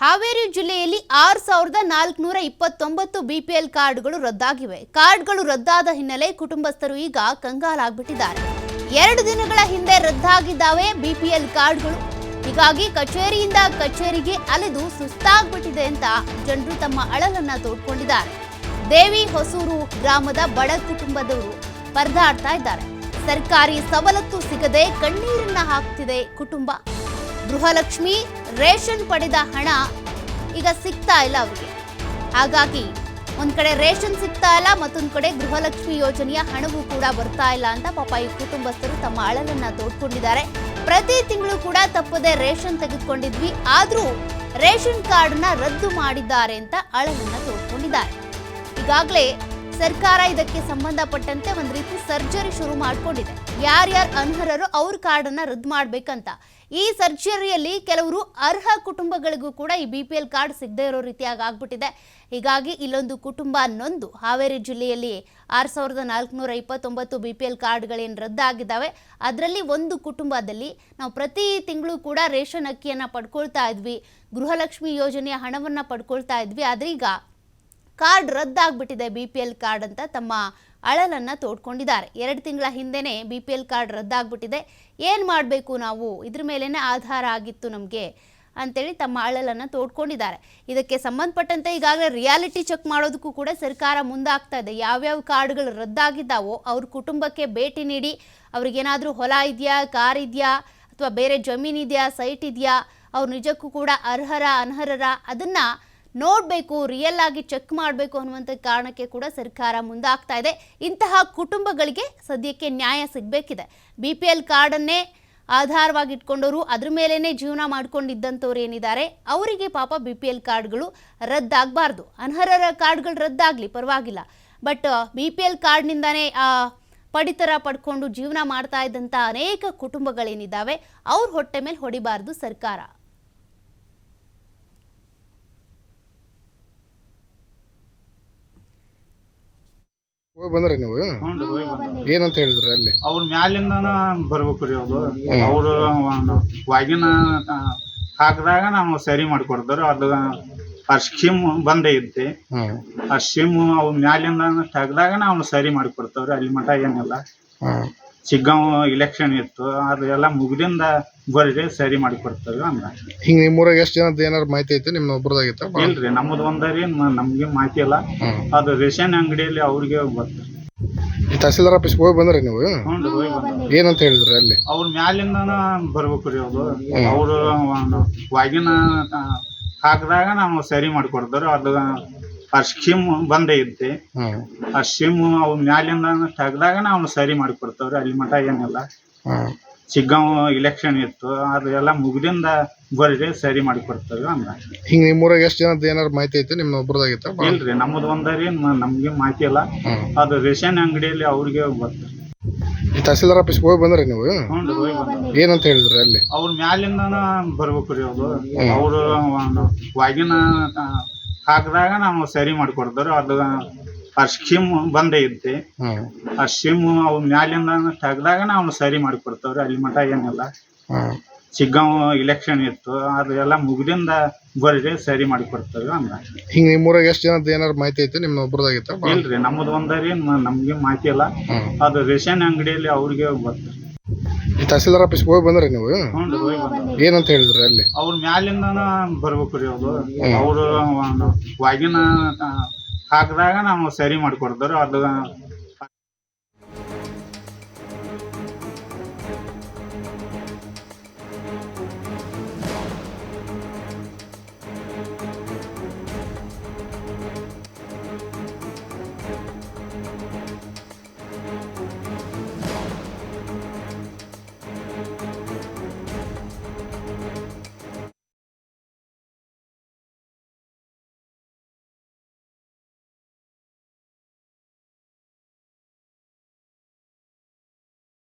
ಹಾವೇರಿ ಜಿಲ್ಲೆಯಲ್ಲಿ ಆರು ಸಾವಿರದ ನಾಲ್ಕುನೂರ ಇಪ್ಪತ್ತೊಂಬತ್ತು ಬಿಪಿಎಲ್ ಕಾರ್ಡ್ಗಳು ರದ್ದಾಗಿವೆ. ಕಾರ್ಡ್ಗಳು ರದ್ದಾದ ಹಿನ್ನೆಲೆ ಕುಟುಂಬಸ್ಥರು ಈಗ ಕಂಗಾಲಾಗ್ಬಿಟ್ಟಿದ್ದಾರೆ. ಎರಡು ದಿನಗಳ ಹಿಂದೆ ರದ್ದಾಗಿದ್ದಾವೆ ಬಿಪಿಎಲ್ ಕಾರ್ಡ್ಗಳು. ಹೀಗಾಗಿ ಕಚೇರಿಯಿಂದ ಕಚೇರಿಗೆ ಅಲೆದು ಸುಸ್ತಾಗ್ಬಿಟ್ಟಿದೆ ಅಂತ ಜನರು ತಮ್ಮ ಅಳಲನ್ನ ತೋಡ್ಕೊಂಡಿದ್ದಾರೆ. ದೇವಿ ಹೊಸೂರು ಗ್ರಾಮದ ಬಡ ಕುಟುಂಬದವರು ಪರದಾಡ್ತಾ ಇದ್ದಾರೆ. ಸರ್ಕಾರಿ ಸವಲತ್ತು ಸಿಗದೆ ಕಣ್ಣೀರನ್ನ ಹಾಕ್ತಿದೆ ಕುಟುಂಬ. ಗೃಹಲಕ್ಷ್ಮಿ ರೇಷನ್ ಪಡೆದ ಹಣ ಈಗ ಸಿಗ್ತಾ ಇಲ್ಲ ಅವರಿಗೆ. ಹಾಗಾಗಿ ಒಂದ್ ಕಡೆ ರೇಷನ್ ಸಿಗ್ತಾ ಇಲ್ಲ, ಮತ್ತೊಂದ್ ಕಡೆ ಗೃಹಲಕ್ಷ್ಮಿ ಯೋಜನೆಯ ಹಣವೂ ಕೂಡ ಬರ್ತಾ ಇಲ್ಲ ಅಂತ ಪಾಪ ಈ ಕುಟುಂಬಸ್ಥರು ತಮ್ಮ ಅಳಲನ್ನ ತೋಡ್ಕೊಂಡಿದ್ದಾರೆ. ಪ್ರತಿ ತಿಂಗಳು ಕೂಡ ತಪ್ಪದೆ ರೇಷನ್ ತೆಗೆದುಕೊಂಡಿದ್ವಿ, ಆದ್ರೂ ರೇಷನ್ ಕಾರ್ಡ್ನ ರದ್ದು ಮಾಡಿದ್ದಾರೆ ಅಂತ ಅಳಲನ್ನ ತೋಡ್ಕೊಂಡಿದ್ದಾರೆ. ಈಗಾಗಲೇ ಸರ್ಕಾರ ಇದಕ್ಕೆ ಸಂಬಂಧಪಟ್ಟಂತೆ ಒಂದು ರೀತಿ ಸರ್ಜರಿ ಶುರು ಮಾಡ್ಕೊಂಡಿದೆ. ಯಾರ್ಯಾರು ಅನರ್ಹರು ಅವ್ರ ಕಾರ್ಡನ್ನ ರದ್ದು ಮಾಡ್ಬೇಕಂತ. ಈ ಸರ್ಜರಿಯಲ್ಲಿ ಕೆಲವರು ಅರ್ಹ ಕುಟುಂಬಗಳಿಗೂ ಕೂಡ ಈ ಬಿ ಪಿ ಎಲ್ ಕಾರ್ಡ್ ಸಿಗದೇ ಇರೋ ರೀತಿಯಾಗಿ ಆಗ್ಬಿಟ್ಟಿದೆ. ಹೀಗಾಗಿ ಇಲ್ಲೊಂದು ಕುಟುಂಬ ನೊಂದು ಹಾವೇರಿ ಜಿಲ್ಲೆಯಲ್ಲಿ ಆರು ಸಾವಿರದ ನಾಲ್ಕುನೂರ ಇಪ್ಪತ್ತೊಂಬತ್ತು ಬಿ ಪಿ ಎಲ್ ಕಾರ್ಡ್ಗಳೇನು ರದ್ದಾಗಿದ್ದಾವೆ. ಅದರಲ್ಲಿ ಒಂದು ಕುಟುಂಬದಲ್ಲಿ ನಾವು ಪ್ರತಿ ತಿಂಗಳು ಕೂಡ ರೇಷನ್ ಅಕ್ಕಿಯನ್ನು ಪಡ್ಕೊಳ್ತಾ ಇದ್ವಿ. ಗೃಹಲಕ್ಷ್ಮಿ ಯೋಜನೆಯ ಹಣವನ್ನು ಪಡ್ಕೊಳ್ತಾ ಇದ್ವಿ. ಆದ್ರೀಗ ಕಾರ್ಡ್ ರದ್ದಾಗ್ಬಿಟ್ಟಿದೆ ಬಿ ಪಿ ಎಲ್ ಕಾರ್ಡ್ ಅಂತ ತಮ್ಮ ಅಳಲನ್ನು ತೋಡ್ಕೊಂಡಿದ್ದಾರೆ. ಎರಡು ತಿಂಗಳ ಹಿಂದೆನೇ ಬಿ ಪಿ ಎಲ್ ಕಾರ್ಡ್ ರದ್ದಾಗ್ಬಿಟ್ಟಿದೆ. ಏನು ಮಾಡಬೇಕು ನಾವು? ಇದ್ರ ಮೇಲೇ ಆಧಾರ ಆಗಿತ್ತು ನಮಗೆ ಅಂತೇಳಿ ತಮ್ಮ ಅಳಲನ್ನು ತೋಡ್ಕೊಂಡಿದ್ದಾರೆ. ಇದಕ್ಕೆ ಸಂಬಂಧಪಟ್ಟಂತೆ ಈಗಾಗಲೇ ರಿಯಾಲಿಟಿ ಚೆಕ್ ಮಾಡೋದಕ್ಕೂ ಕೂಡ ಸರ್ಕಾರ ಮುಂದಾಗ್ತಾ ಇದೆ. ಯಾವ್ಯಾವ ಕಾರ್ಡ್ಗಳು ರದ್ದಾಗಿದ್ದಾವೋ ಅವ್ರ ಕುಟುಂಬಕ್ಕೆ ಭೇಟಿ ನೀಡಿ, ಅವ್ರಿಗೇನಾದರೂ ಹೊಲ ಇದೆಯಾ, ಕಾರ್ ಇದೆಯಾ, ಅಥವಾ ಬೇರೆ ಜಮೀನಿದೆಯಾ ಸೈಟ್ ಇದೆಯಾ, ಅವ್ರು ನಿಜಕ್ಕೂ ಕೂಡ ಅರ್ಹರ, ಅನರ್ಹರ, ಅದನ್ನ ನೋಡಬೇಕು ರಿಯಲ್ ಆಗಿ ಚೆಕ್ ಮಾಡಬೇಕು ಅನ್ನುವಂಥ ಕಾರಣಕ್ಕೆ ಕೂಡ ಸರ್ಕಾರ ಮುಂದಾಗ್ತಾ ಇದೆ. ಇಂತಹ ಕುಟುಂಬಗಳಿಗೆ ಸದ್ಯಕ್ಕೆ ನ್ಯಾಯ ಸಿಗಬೇಕಿದೆ. ಬಿ ಪಿ ಎಲ್ ಕಾರ್ಡನ್ನೇ ಆಧಾರವಾಗಿ ಇಟ್ಕೊಂಡವರು ಅದ್ರ ಮೇಲೇ ಜೀವನ ಮಾಡ್ಕೊಂಡಿದ್ದಂಥವ್ರು ಏನಿದ್ದಾರೆ, ಅವರಿಗೆ ಪಾಪ ಬಿ ಪಿ ಎಲ್ ಕಾರ್ಡ್ಗಳು ರದ್ದಾಗಬಾರ್ದು. ಅನರ್ಹರ ಕಾರ್ಡ್ಗಳು ರದ್ದಾಗಲಿ, ಪರವಾಗಿಲ್ಲ. ಬಟ್ ಬಿ ಪಿ ಎಲ್ ಕಾರ್ಡ್ನಿಂದಾನೇ ಪಡಿತರ ಪಡ್ಕೊಂಡು ಜೀವನ ಮಾಡ್ತಾ ಇದ್ದಂಥ ಅನೇಕ ಕುಟುಂಬಗಳೇನಿದ್ದಾವೆ, ಅವ್ರ ಹೊಟ್ಟೆ ಮೇಲೆ ಹೊಡಿಬಾರ್ದು ಸರ್ಕಾರ. ಹೋಗಿ ಬಂದ್ರಿ ನೀವು? ಏನಂತ ಹೇಳಿದ್ರಿ ಅಲ್ಲಿ? ಅವ್ರ ಮ್ಯಾಲಿಂದನ ಬರ್ಬೇಕು ರೀ ಅವ್ರು. ಅವರು ಒಂದು ವಾಗಿನ ಹಾಕಿದಾಗ ನಾವು ಸರಿ ಮಾಡಿಕೊಡ್ತಾರೆ. ಅದು ಆ ಸ್ಕೀಮ್ ಬಂದೇ ಇದ್ದೆ ಆ ಸ್ಕೀಮ್ ಅವ್ರ ಮ್ಯಾಲಿಂದ ತೆಗ್ದಾಗ ನಾವು ಸರಿ ಮಾಡಿಕೊಡ್ತಾವ್ರಿ. ಅಲ್ಲಿ ಮಠ ಏನಿಲ್ಲ. ಹ್ಮ್ ಚಿಗ್ಗಾಂವ್ ಇಲೆಕ್ಷನ್ ಇತ್ತು ಅದೆಲ್ಲ ಮುಗಿದಿಂದ ಬರ್ರಿ ಸರಿ ಮಾಡಿಕೊಡ್ತಾವ್ರಿ ಅಂದ. ಹಿಂಗ್ ನಿಮ್ಮೂರಾಗ ಎಷ್ಟು ಜನದ ಏನಾರ ಮಾಹಿತಿ ಐತಿ? ನಿಮ್ ಒಬ್ರದಾಗಿತ್ತ? ಇಲ್ರಿ ನಮ್ಮದು ಒಂದರಿ ನಮ್ಗೆ ಮಾಹಿತಿ ಇಲ್ಲ. ಅದು ರೇಷನ್ ಅಂಗಡಿಯಲ್ಲಿ ಅವ್ರಿಗೆ ಬರ್ತಾರೆ ತಹಸೀಲ್ದಾರ್ ಆಫೀಸ್ಗೆ ಹೋಗಿ ಬಂದ್ರಿ ನೀವು? ಏನಂತ ಹೇಳಿದ್ರಿ ಅಲ್ಲಿ? ಅವ್ರ ಮ್ಯಾಲಿಂದ ಬರ್ಬೇಕು ರೀ ಅವರು. ಅವರು ಒಂದು ವಾಗಿನ ಹಾಕಿದಾಗ ನಾವು ಸರಿ ಮಾಡಿಕೊಡ್ತಾರೆ ಅದು ಆ ಸ್ಕೀಮ್ ಬಂದೇ ಹ್ಮ್. ಆ ಸ್ಕೀಮ್ ಅವ್ ಮ್ಯಾಲಿಂದ ತೆಗ್ದಾಗ ಅವ್ನ ಸರಿ ಮಾಡಿಕೊಡ್ತಾವ್ರಿ ಅಲ್ಲಿ ಮಠ ಏನಿಲ್ಲ. ಹ್ಮ್. ಚಿಗ್ಗಾಂವ್ ಇಲೆಕ್ಷನ್ ಇತ್ತು ಅದೆಲ್ಲ ಮುಗ್ದಿಂದ ಬರ್ರಿ ಸರಿ ಮಾಡಿಕೊಡ್ತಾವ್ರಿ ಅಂದ. ಹಿಂಗ್ ನಿಮ್ಮೂರಾಗ ಎಷ್ಟು ಜನದ ಏನಾರ ಮಾಹಿತಿ ಐತಿ? ನಿಮ್ಮ ಒಬ್ರದಾಗಿತ್ತ? ಇಲ್ರಿ ನಮ್ಮದು ಒಂದರಿ ನಮ್ಗೆ ಮಾಹಿತಿ ಇಲ್ಲ. ಅದು ರೇಷನ್ ಅಂಗಡಿಯಲ್ಲಿ ಅವ್ರಿಗೆ ಬರ್ತಾರೆ ತಹಸೀಲ್ದಾರ್ ಆಫೀಸ್ ಹೋಗಿ ಬಂದ್ರಿ ನೀವು? ಹ್ಞೂ ಹೋಗಿ ಬಂದ ಏನಂತ ಹೇಳಿದ್ರಿ ಅಲ್ಲಿ? ಅವ್ರ ಮ್ಯಾಲಿಂದ ಬರ್ಬೇಕು ರೀ ಅವರು ಅವರು ಒಂದು ವಾಗಿನ ಹಾಕಿದಾಗ ನಾವು ಸರಿ ಮಾಡಿಕೊಡ್ತಾರೆ ಅದು ಆ ಸ್ಕೀಮ್ ಬಂದೇ ಐತಿ. ಆ ಸ್ಕೀಮ್ ಅವ್ ಮ್ಯಾಲಿಂದ ತೆಗ್ದಾಗ ನಾವು ಸರಿ ಮಾಡಿಕೊಡ್ತಾವ್ರಿ ಅಲ್ಲಿ ಮಠ ಏನಿಲ್ಲ. ಹ್ಮ್. ಚಿಗ್ಗಾಂವ್ ಇಲೆಕ್ಷನ್ ಇತ್ತು ಅದೆಲ್ಲ ಮುಗ್ದಿಂದ ಬರ್ರಿ ಸರಿ ಮಾಡಿಕೊಡ್ತಾವ್ರಿ ಅಂದ. ಹಿಂಗ ನಿಮ್ಮೂರಾಗ ಎಷ್ಟು ಜನದ ಏನಾರ ಮಾಹಿತಿ ಐತಿ ನಿಮ್ಮ ಒಬ್ರದಾಗಿತ್ತ? ಇಲ್ರಿ ನಮ್ಮದು ಒಂದರಿ ನಮ್ಗೆ ಮಾಹಿತಿ ಇಲ್ಲ. ಅದು ರೇಷನ್ ಅಂಗಡಿಯಲ್ಲಿ ಅವ್ರಿಗೆ ಗೊತ್ತು. ತಹಸೀಲ್ದಾರ್ ಆಫೀಸ್ ಹೋಗಿ ಬಂದ್ರಿ ನೀವು? ಹ್ಞೂ ಹೋಗಿ ಬಂದ ಏನಂತ ಹೇಳಿದ್ರಿ ಅಲ್ಲಿ? ಅವ್ರ ಮ್ಯಾಲಿಂದ ಬರ್ಬೇಕು ರೀ ಅವರು. ಅವರು ಒಂದು ವಾಗಿನ ಹಾಕಿದಾಗ ನಾವು ಸರಿ ಮಾಡಿಕೊಡ್ತಾರೆ. ಅದು